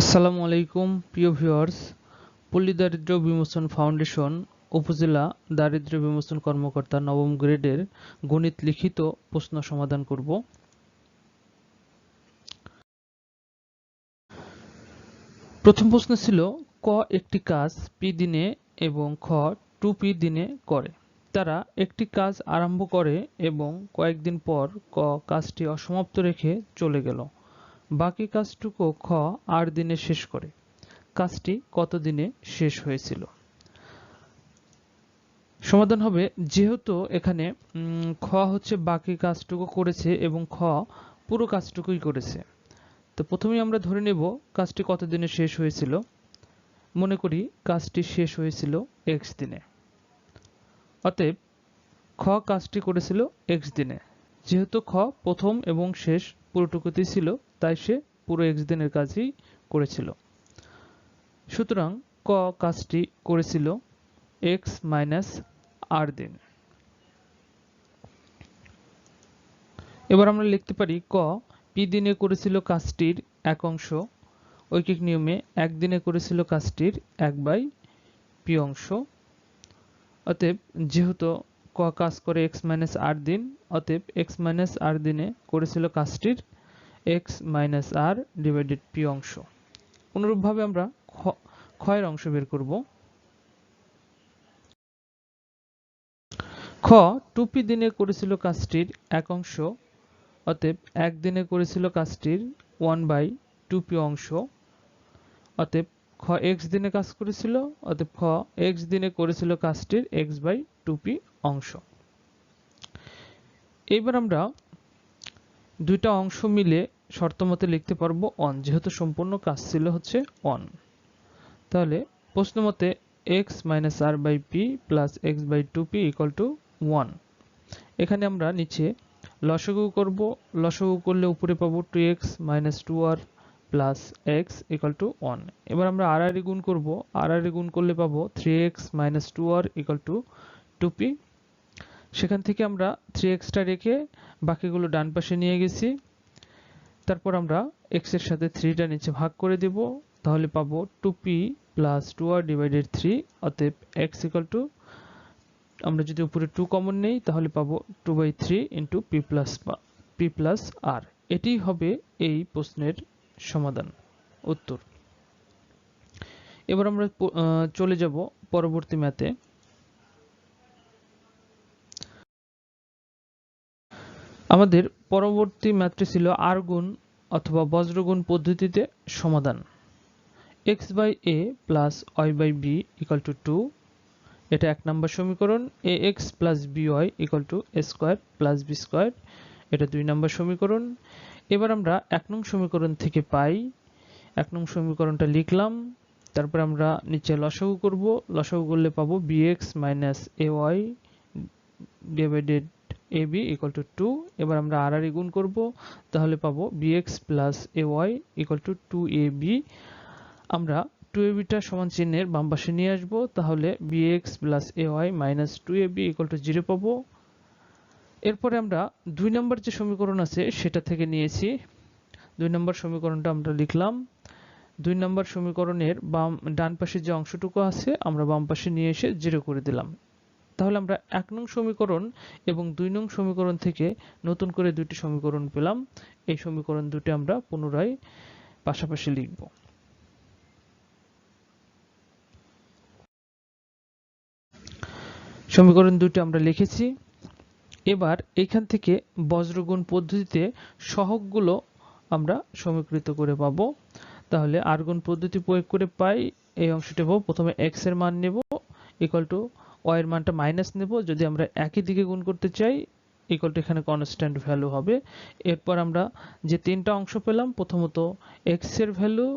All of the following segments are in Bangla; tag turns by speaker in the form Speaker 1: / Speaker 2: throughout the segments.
Speaker 1: আসসালামু আলাইকুম, প্রিয় ভিউয়ার্স। পল্লী দারিদ্র বিমোচন ফাউন্ডেশন উপজেলা দারিদ্র বিমোচন কর্মকর্তা নবম গ্রেডের গণিত লিখিত প্রশ্ন সমাধান করব। প্রথম প্রশ্ন ছিল, ক একটি কাজ পি দিনে এবং খ টু পি দিনে করে। তারা একটি কাজ আরম্ভ করে এবং কয়েকদিন পর ক কাজটি অসমাপ্ত রেখে চলে গেল। বাকি কাজটুকু খ আট দিনে শেষ করে। কাজটি কত দিনে শেষ হয়েছিল? সমাধান হবে, যেহেতু এখানে খ হচ্ছে বাকি কাজটুকু করেছে এবং খ পুরো কাজটুকুই করেছে। তো প্রথমেই আমরা ধরে নেব কাজটি কত দিনে শেষ হয়েছিল। মনে করি কাজটি শেষ হয়েছিল এক্স দিনে। অতএব, খ কাজটি করেছিল এক্স দিনে। যেহেতু খ প্রথম এবং শেষ পুরোটুকুতেই ছিল তাই সে পুরো এক্স দিনের কাজই করেছিল। সুতরাং ক কাজটি করেছিল এক্স মাইনাস আর দিন। এবার আমরা লিখতে পারি ক, পি দিনে করেছিল কাজটির এক অংশ, ঐকিক নিয়মে একদিনে করেছিল কাজটির এক বাই পি অংশ। অতএব যেহেতু ক কাজ করে এক্স মাইনাস আর দিন, অতএব এক্স মাইনাস আর দিনে করেছিল কাজটির X minus R divided P অংশ। অনুরূপভাবে আমরা ক্ষয়ের অংশ বের করব। খ, টুপি দিনে করেছিল কাজটির এক অংশ, অতএব একদিনে করেছিল কাজটির ওয়ান বাই টুপি অংশ। অতএব খ এক্স দিনে কাজ করেছিল, অতএব খ এক্স দিনে করেছিল কাজটির এক্স বাই টুপি অংশ। এবার আমরা দুইটা অংশ মিলে শর্ত মতে লিখতে পারব অন যেহেতু সম্পূর্ণ কাজ ছিল হচ্ছে অন তাহলে প্রশ্ন মতে X minus R by P plus X by two P equal to one এখানে আমরা নিচে লসগু করব, লসগু করলে উপরে পাবো two X minus two R plus X equal to one এবার আমরা আর আর গুণ করব আর আর গুণ করলে পাবো three X minus two R equal to two P সেখান থেকে আমরা থ্রি এক্সটা রেখে বাকিগুলো ডান পাশে নিয়ে গেছি। তারপর আমরা এক্সের সাথে থ্রিটা নিচে ভাগ করে দেব। তাহলে পাবো two P plus two R divided three অতএব এক্স ইকাল টু আমরা যদি উপরে টু কমন নেই, তাহলে পাবো two by three into P plus P plus R এটি হবে এই প্রশ্নের সমাধান, উত্তর। এবার আমরা চলে যাব পরবর্তী ম্যাথে আমাদের পরবর্তী ম্যাথটি ছিল আর গুণ অথবা বজ্রগুণ পদ্ধতিতে সমাধান। X by A plus Y by B equal to two এটা এক নম্বর সমীকরণ। A X plus B Y equal to A square plus B square এটা দুই নম্বর সমীকরণ। এবার আমরা এক নং সমীকরণ থেকে পাই। এক নং সমীকরণটা লিখলাম, তারপর আমরা নিচে লসাগু করব। লসাগু করলে পাবো B X minus A Y divided A B equal to two এবার আমরা আর আর গুণ করব, তাহলে পাবো B plus A Y equal to two A B আমরা টু এ বিটা সমান চিহ্নের বাম পাশে নিয়ে আসব, তাহলে B plus A Y minus two A B equal to zero পাবো। এরপরে আমরা দুই নম্বর যে সমীকরণ আছে, সেটা থেকে নিয়েছি। দুই নম্বর সমীকরণটা আমরা লিখলাম। দুই নম্বর সমীকরণের বাম, ডান পাশে যে অংশটুকু আছে, আমরা বাম পাশে নিয়ে এসে জিরো করে দিলাম। তাহলে আমরা এক নং সমীকরণ এবং দুই নং সমীকরণ থেকে নতুন করে দুইটি সমীকরণ পেলাম। এই সমীকরণ দুটি আমরা পুনরায় পাশাপাশি লিখব। সমীকরণ দুটি আমরা লিখেছি। এবার এখান থেকে বজ্রগুণ পদ্ধতিতে সহগগুলো আমরা সমীকৃত করে পাবো। তাহলে আর গুণ পদ্ধতি প্রয়োগ করে পাই, এই অংশটি পাবো। প্রথমে এক্সের মান নেব ইকুয়াল টু ওয়াই এর মানটা মাইনাস নেব, যদি আমরা একই দিকে গুণ করতে চাই ইকুয়াল টু এখানে কনস্ট্যান্ট ভ্যালু হবে। এরপর আমরা যে তিনটা অংশ পেলাম, প্রথমত এক্সের ভ্যালু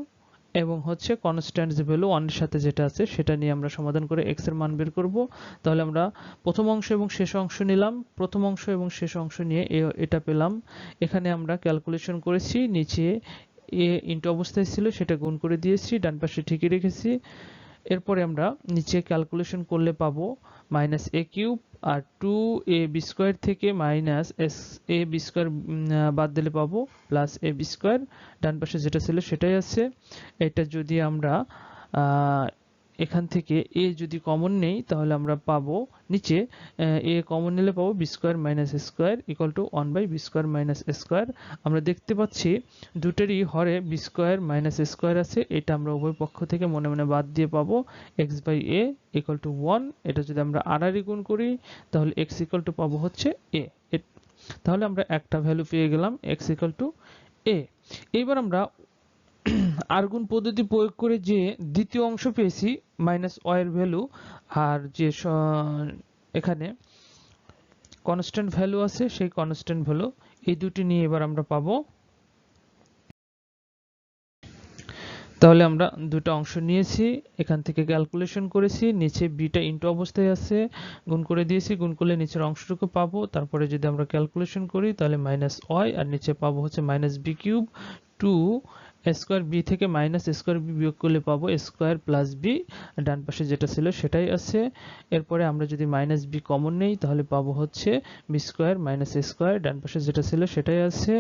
Speaker 1: এবং হচ্ছে কনস্ট্যান্ট যে ভ্যালু ওয়ানের সাথে যেটা আছে, সেটা নিয়ে আমরা সমাধান করে এক্সের মান বের করব। তাহলে আমরা প্রথম অংশ এবং শেষ অংশ নিলাম। প্রথম অংশ এবং শেষ অংশ নিয়ে এটা পেলাম। এখানে আমরা ক্যালকুলেশন করেছি, নিচে এ ইন্টু অবস্থায় ছিল, সেটা গুণ করে দিয়েছি, ডান পাশে ঠিকই রেখেছি। এরপরে আমরা নিচে ক্যালকুলেশন করলে পাবো মাইনাস এ কিউব আর টু এ বি স্কোয়ার থেকে minus S A B square বাদ দিলে পাবো প্লাস এ বি স্কোয়ার ডান পাশে যেটা ছিল সেটাই আছে। এটা যদি আমরা এখান থেকে এ যদি কমন নেই, তাহলে আমরা পাবো নিচে, এ কমন নিলে পাবো B square minus square equal to one by B square minus square আমরা দেখতে পাচ্ছি দুটোরই হরে বি স্কোয়ার মাইনাস স্কোয়ার আছে, এটা আমরা উভয় পক্ষ থেকে মনে মনে বাদ দিয়ে পাবো। X by A equal to one এটা যদি আমরা আড়াআড়ি গুণ করি, তাহলে এক্স ইকুয়াল টু পাবো হচ্ছে এ, তাহলে আমরা একটা ভ্যালু পেয়ে গেলাম এক্স ইকুয়াল টু এ এইবার আমরা আরগুণ পদ্ধতি প্রয়োগ করে যে দ্বিতীয় অংশ পেয়েছি মাইনাস এর ভ্যালু আর যে এখানে কনস্ট্যান্ট ভ্যালু আছে, সেই কনস্ট্যান্ট ভ্যালু এই দুটি নিয়ে এবার আমরা পাবো। তাহলে আমরা দুটো অংশ নিয়েছি, এখান থেকে ক্যালকুলেশন করেছি, নিচে বিটা ইনটু অবস্থায় আছে, গুণ করে দিয়েছি, গুণ করলে নিচের অংশটুকু পাবো, তারপরে যদি আমরা ক্যালকুলেশন করি, তাহলে মাইনাস ওয়াই আর নিচে পাবো হচ্ছে minus B cube two square B থেকে মাইনাস স্কোয়ার বি বিয়োগ করলে পাবো স্কোয়ার প্লাস বি, ডান পাশে যেটা ছিল সেটাই আছে। এরপরে আমরা যদি মাইনাস বি কমন নেই, তাহলে পাবো হচ্ছে বি স্কোয়ার মাইনাস স্কোয়ার, ডান পাশে যেটা ছিল সেটাই আছে।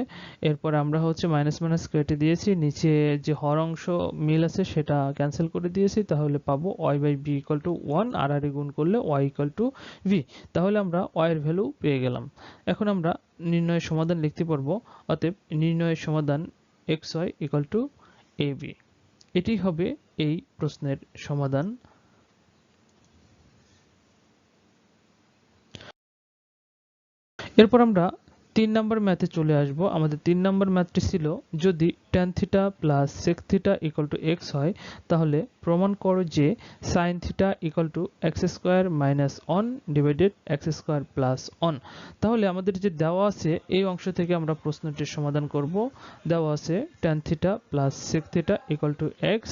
Speaker 1: এরপর আমরা হচ্ছে মাইনাস মাইনাস কেটে দিয়েছি, নিচে যে হর অংশ মিল আছে সেটা ক্যান্সেল করে দিয়েছি, তাহলে পাবো Y by B equal to one আর আর গুণ করলে ওয়াই ইকুয়াল টু ভি তাহলে আমরা ওয়াই এর ভ্যালু পেয়ে গেলাম। এখন আমরা নির্ণয়ের সমাধান লিখতে পারব, অতএব নির্ণয়ের সমাধান X Y equal to A B এটি হবে এই প্রশ্নের সমাধান। এরপর আমরা তিন নম্বর ম্যাথে চলে আসব। আমাদের তিন নম্বর ম্যাথটি ছিল, যদি tan theta plus sec theta equal to X হয়, তাহলে প্রমাণ করো যে sine theta equal to X square minus one divided X square plus one তাহলে আমাদের যে দেওয়া আছে, এই অংশ থেকে আমরা প্রশ্নটির সমাধান করব। দেওয়া আছে tan theta plus sec theta equal to X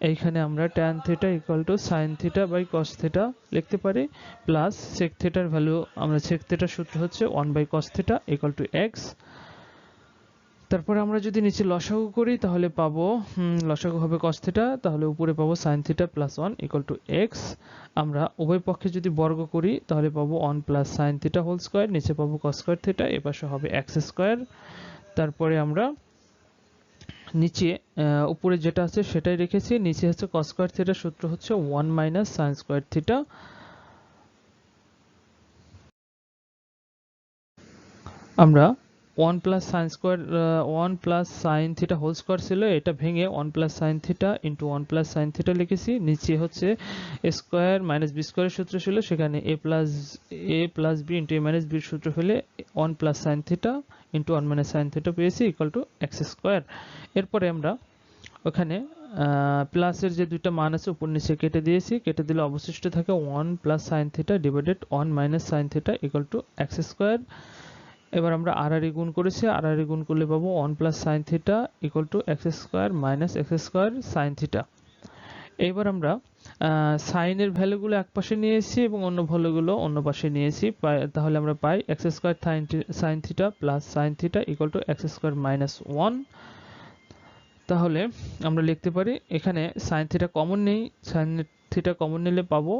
Speaker 1: এইখানে আমরা tan theta equal to sine theta by cos theta লিখতে পারি প্লাস সেক থিটার ভ্যালু আমরা সেক থিটার সূত্র হচ্ছে one by cos theta equal to X তারপরে আমরা যদি নিচে লসাগু করি, তাহলে পাবো লসাগু হবে কস থিটা তাহলে উপরে পাবো sine theta plus one equal to X আমরা উভয় পক্ষে যদি বর্গ করি, তাহলে পাবো one plus sine theta whole square নিচে পাবো কস স্কোয়ার থিটা এপাশে হবে এক্স স্কোয়ার তারপরে আমরা নিচে উপরে যেটা আছে সেটাই রেখেছি। নিচে হচ্ছে cos স্কয়ার থিটা সূত্র হচ্ছে 1 মাইনাস sin স্কয়ার থিটা আমরা 1 plus sine square one plus sine theta whole square ছিল, এটা ভেঙে one plus sine theta into one plus sine theta লিখেছি, নিচে হচ্ছে স্কোয়ার মাইনাস বি স্কোয়ারের সূত্র ছিল, সেখানে A plus A plus B into A minus বির সূত্র হলে one plus sine theta into one minus sine theta পেয়েছি ইকুয়াল টু এক্স স্কোয়ার। এরপরে আমরা ওখানে প্লাসের যে দুইটা মান আছে উপর নিচে কেটে দিয়েছি, কেটে দিলে অবশিষ্ট থাকে one plus sine theta divided one minus sine theta equal to X square. এবার আমরা আর গুণ করেছি। আর গুণ করলে পাবো one plus sine theta equal to X square minus X square sine theta এইবার আমরা সাইনের ভ্যালুগুলো এক পাশে নিয়েছি এবং অন্য ভ্যালুগুলো অন্য পাশে নিয়েছি। তাহলে আমরা পাই X square sine theta plus sine theta equal to X square minus one তাহলে আমরা লিখতে পারি, এখানে সাইন থিটা কমন নেই সাইন থিটা কমন নিলে পাবো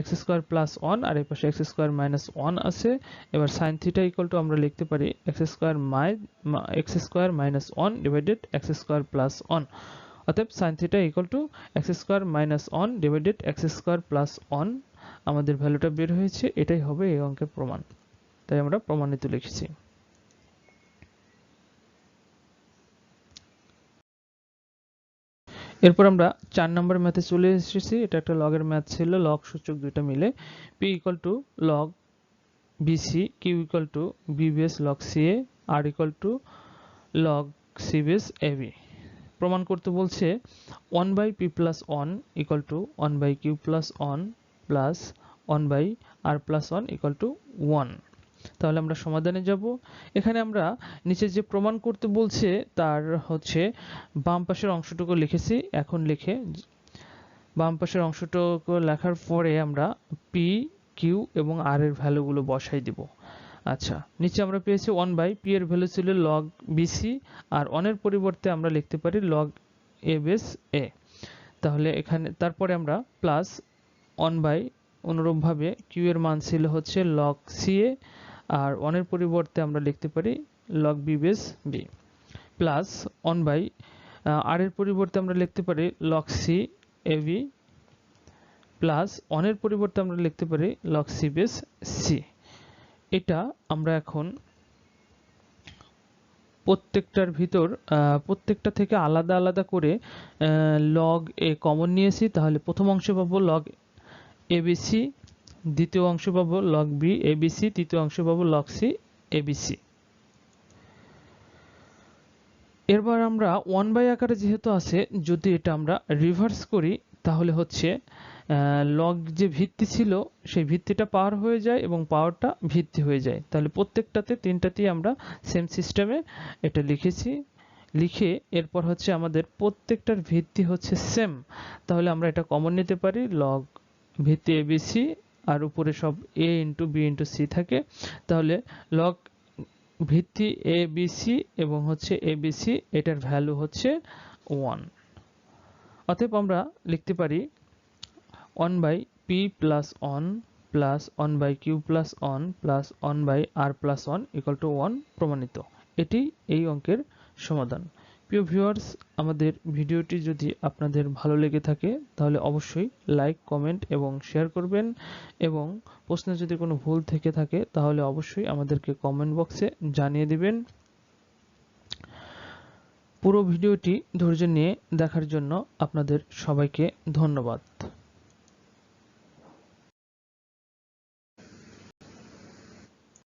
Speaker 1: এক্স স্কোয়ার প্লাস ওয়ান আর এই পাশে এক্স স্কোয়ার মাইনাস ওয়ান আছে। এবার সাইন থিটা ইকুয়াল টু আমরা লিখতে পারি X square my X square minus one divided X square plus one অতএব sine theta equal to X square minus one divided X square plus one আমাদের ভ্যালুটা বের হয়েছে। এটাই হবে এই অঙ্কের প্রমাণ। তাই আমরা প্রমাণিত লিখেছি। এরপর আমরা চার নম্বর ম্যাথে চলে এসেছি। এটা একটা লগের ম্যাথ ছিল লগ সূচক দুইটা মিলে। P equal to log BC Q equal to BBS log CA R equal to log CBS AB প্রমাণ করতে বলছে one by P plus one equal to one by Q plus one plus one by R plus one equal to one তাহলে আমরা সমাধানে যাব। এখানে আমরা নিচে যে প্রমাণ করতে বলছে, তার হচ্ছে বাম পাশের অংশটুকু লিখেছি। এখন লিখে বাম পাশের অংশটুকু লেখার পরে আমরা পি কিউ এবং আর এর ভ্যালুগুলো বসাই দিব। আচ্ছা নিচে আমরা পেয়েছি ওয়ান বাই পি এর ভ্যালু ছিল লগ বিসি আর ওয়ানের পরিবর্তে আমরা লিখতে পারি লগ এ বেস এ তাহলে এখানে, তারপরে আমরা প্লাস ওয়ান বাই অনুরূপভাবে কিউ এর মান ছিল হচ্ছে লগ সি এ আর ওয়ানের পরিবর্তে আমরা লিখতে পারি log B base B plus one by R এর পরিবর্তে আমরা লিখতে পারি log C A B plus ওয়ানের পরিবর্তে আমরা লিখতে পারি লগ সি বেস সি এটা আমরা এখন প্রত্যেকটার ভিতর প্রত্যেকটা থেকে আলাদা আলাদা করে লগ এ কমন নিয়েছি, তাহলে প্রথম অংশে পাবো লগ এবিসি দ্বিতীয় অংশ পাবো লগ বি এবিসি তৃতীয় অংশ পাবো লগ সি এবিসি এরপর আমরা ওয়ান বাই আকারে যেহেতু আছে, যদি এটা আমরা রিভার্স করি, তাহলে হচ্ছে লগ যে ভিত্তি ছিল, সেই ভিত্তিটা পাওয়ার হয়ে যায় এবং পাওয়ারটা ভিত্তি হয়ে যায়। তাহলে প্রত্যেকটাতে তিনটাতেই আমরা সেম সিস্টেমে এটা লিখেছি। লিখে এরপর হচ্ছে আমাদের প্রত্যেকটার ভিত্তি হচ্ছে সেম তাহলে আমরা এটা কমন নিতে পারি লগ ভিত্তি এবিসি আর উপরে সব A into B into C থাকে, তাহলে লগ ভিত্তি এ বিসি এবং হচ্ছে এ বিসি এটার ভ্যালু হচ্ছে ওয়ান অতএব আমরা লিখতে পারি one by P plus one plus one by Q plus one plus one by R plus one equal to one প্রমাণিত। এটি এই অঙ্কের সমাধান। প্রিয় ভিউয়ার্স, আমাদের ভিডিওটি যদি আপনাদের ভালো লেগে থাকে, তাহলে অবশ্যই লাইক, কমেন্ট এবং শেয়ার করবেন। এবং প্রশ্নে যদি কোনো ভুল থেকে থাকে, তাহলে অবশ্যই আমাদেরকে কমেন্ট বক্সে জানিয়ে দিবেন। পুরো ভিডিওটি ধৈর্য নিয়ে দেখার জন্য আপনাদের সবাইকে ধন্যবাদ।